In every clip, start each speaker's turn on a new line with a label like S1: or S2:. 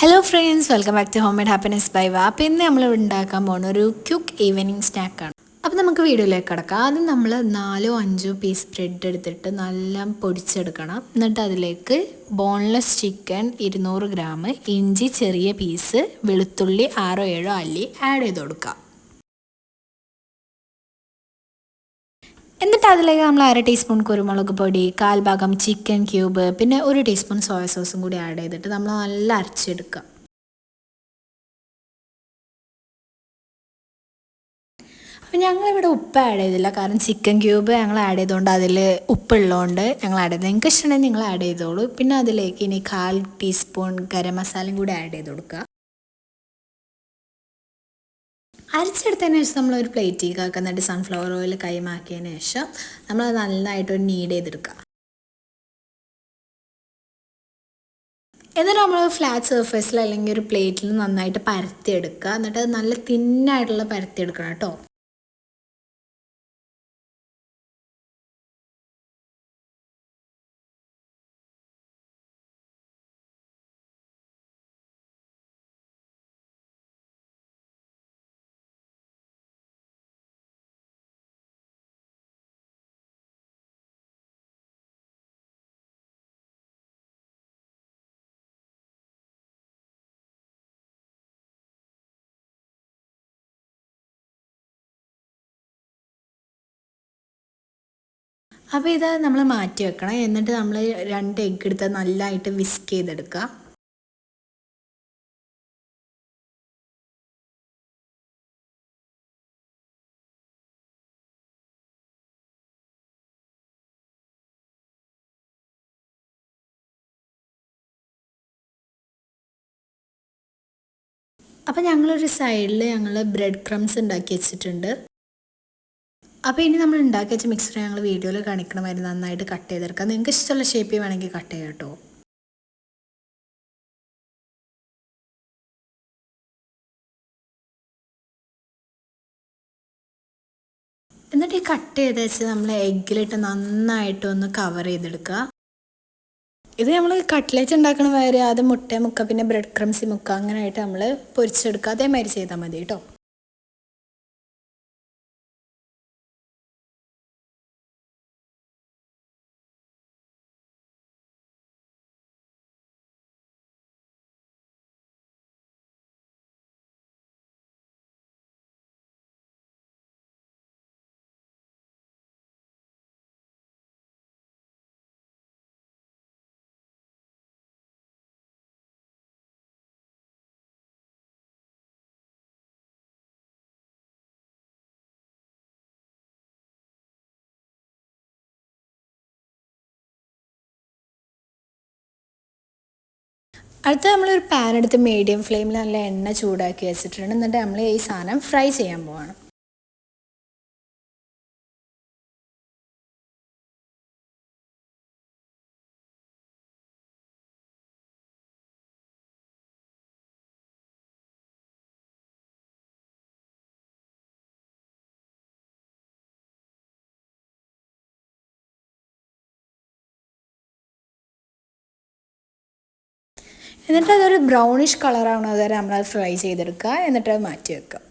S1: Hello friends welcome back to home made happiness by വാ അപ്പോൾ ഇന്ന് നമ്മൾ ഉണ്ടാക്കാൻ പോകുന്ന ഒരു ക്യുക്ക് ഈവനിങ് സ്നാക്കാണ് അപ്പോൾ നമുക്ക് വീഡിയോയിലേക്ക് കിടക്കാം. ആദ്യം നമ്മൾ നാലോ അഞ്ചോ പീസ് ബ്രെഡ് എടുത്തിട്ട് നല്ല പൊടിച്ചെടുക്കണം. എന്നിട്ട് അതിലേക്ക് ബോൺലെസ് ചിക്കൻ ഇരുന്നൂറ് ഗ്രാം ഇഞ്ചി ചെറിയ പീസ് വെളുത്തുള്ളി ആറോ ഏഴോ അല്ലി ആഡ് ചെയ്ത് കൊടുക്കാം. എന്നിട്ട് അതിലേക്ക് നമ്മൾ അര ടീസ്പൂൺ കുരുമുളക് പൊടി കാൽ ഭാഗം ചിക്കൻ ക്യൂബ് പിന്നെ ഒരു ടീസ്പൂൺ സോയ സോസും കൂടി ആഡ് ചെയ്തിട്ട് നമ്മൾ നല്ല അരച്ചെടുക്കുക. അപ്പം ഞങ്ങളിവിടെ ഉപ്പ് ആഡ് ചെയ്തില്ല. കാരണം ചിക്കൻ ക്യൂബ് ഞങ്ങൾ ആഡ് ചെയ്തുകൊണ്ട് അതിൽ ഉപ്പുള്ളതുകൊണ്ട് ഞങ്ങൾ ആഡ് ചെയ്ത് നിങ്ങൾക്ക് ഇഷ്ടമുണ്ടെങ്കിൽ നിങ്ങൾ ആഡ് ചെയ്തോളൂ. പിന്നെ അതിലേക്ക് ഇനി കാൽ ടീസ്പൂൺ ഗരം മസാലയും കൂടി ആഡ് ചെയ്ത് കൊടുക്കുക. അരച്ചെടുത്തതിന് ശേഷം നമ്മൾ ഒരു പ്ലേറ്റിലേക്ക് ആക്കുന്നിട്ട് സൺഫ്ലവർ ഓയിൽ കൈമാക്കിയതിന് ശേഷം നമ്മൾ നന്നായിട്ട് ഒരു നീഡ് ചെയ്തെടുക്കുക. എന്നിട്ട് നമ്മൾ ഫ്ലാറ്റ് സർഫേസിൽ അല്ലെങ്കിൽ ഒരു പ്ലേറ്റിൽ നന്നായിട്ട് പരത്തിയെടുക്കുക. എന്നിട്ട് നല്ല തിന്നായിട്ടുള്ള പരത്തിയെടുക്കണം കേട്ടോ. അപ്പോൾ ഇത് നമ്മൾ മാറ്റി വെക്കണം. എന്നിട്ട് നമ്മൾ രണ്ട് എഗ്ഗ് എടുത്ത് നല്ലതായിട്ട് വിസ്ക് ചെയ്തെടുക്കുക. അപ്പോൾ ഞങ്ങളൊരു സൈഡിൽ ഞങ്ങൾ ബ്രെഡ് ക്രംസ് ഉണ്ടാക്കി വെച്ചിട്ടുണ്ട്. അപ്പോൾ ഇനി നമ്മൾ ഉണ്ടാക്കി വെച്ച മിക്സർ ഞങ്ങൾ വീഡിയോയിൽ കാണിക്കണമായിരുന്നു. നന്നായിട്ട് കട്ട് ചെയ്തെടുക്കുക നിങ്ങൾക്ക് ഇഷ്ടമുള്ള ഷേപ്പ് വേണമെങ്കിൽ കട്ട് ചെയ്യാം കേട്ടോ. എന്നിട്ട് ഈ കട്ട് ചെയ്ത് വെച്ച് നമ്മൾ എഗ്ഗിലിട്ട് നന്നായിട്ട് ഒന്ന് കവർ ചെയ്തെടുക്കുക. ഇത് നമ്മൾ കട്ട്ലേറ്റ് ഉണ്ടാക്കണ വരെ ആദ്യം മുട്ട മുക്ക പിന്നെ ബ്രെഡ് ക്രംസി മുക്ക അങ്ങനെയായിട്ട് നമ്മൾ പൊരിച്ചെടുക്കുക. അതേമാതിരി ചെയ്താൽ മതി കേട്ടോ. അടുത്ത നമ്മളൊരു പാൻ എടുത്ത് മീഡിയം ഫ്ലെയിമിൽ നല്ല എണ്ണ ചൂടാക്കി വെച്ചിട്ടുണ്ട്. എന്നിട്ട് നമ്മൾ ഈ സാധനം ഫ്രൈ ചെയ്യാൻ പോവാണ്. എന്നിട്ട് അതൊരു ബ്രൗണിഷ് കളറാവുന്നത് വരെ നമ്മളത് ഫ്രൈ ചെയ്തെടുക്കുക. എന്നിട്ട് അത് മാറ്റി വെക്കുക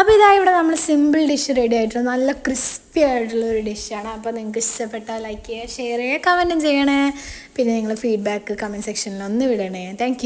S1: അപ്പോൾ ഇതാ ഇവിടെ നമ്മൾ സിമ്പിൾ ഡിഷ് റെഡി ആയിട്ടുണ്ട്. നല്ല ക്രിസ്പി ആയിട്ടുള്ള ഒരു ഡിഷാണ് അപ്പോൾ നിങ്ങൾക്ക് ഇഷ്ടപ്പെട്ടാൽ ലൈക്ക് ചെയ്യുക ഷെയർ ചെയ്യുക കമന്റും ചെയ്യണേ. പിന്നെ നിങ്ങൾ ഫീഡ്ബാക്ക് കമന്റ് സെക്ഷനിൽ ഒന്ന് വിടണേ. താങ്ക്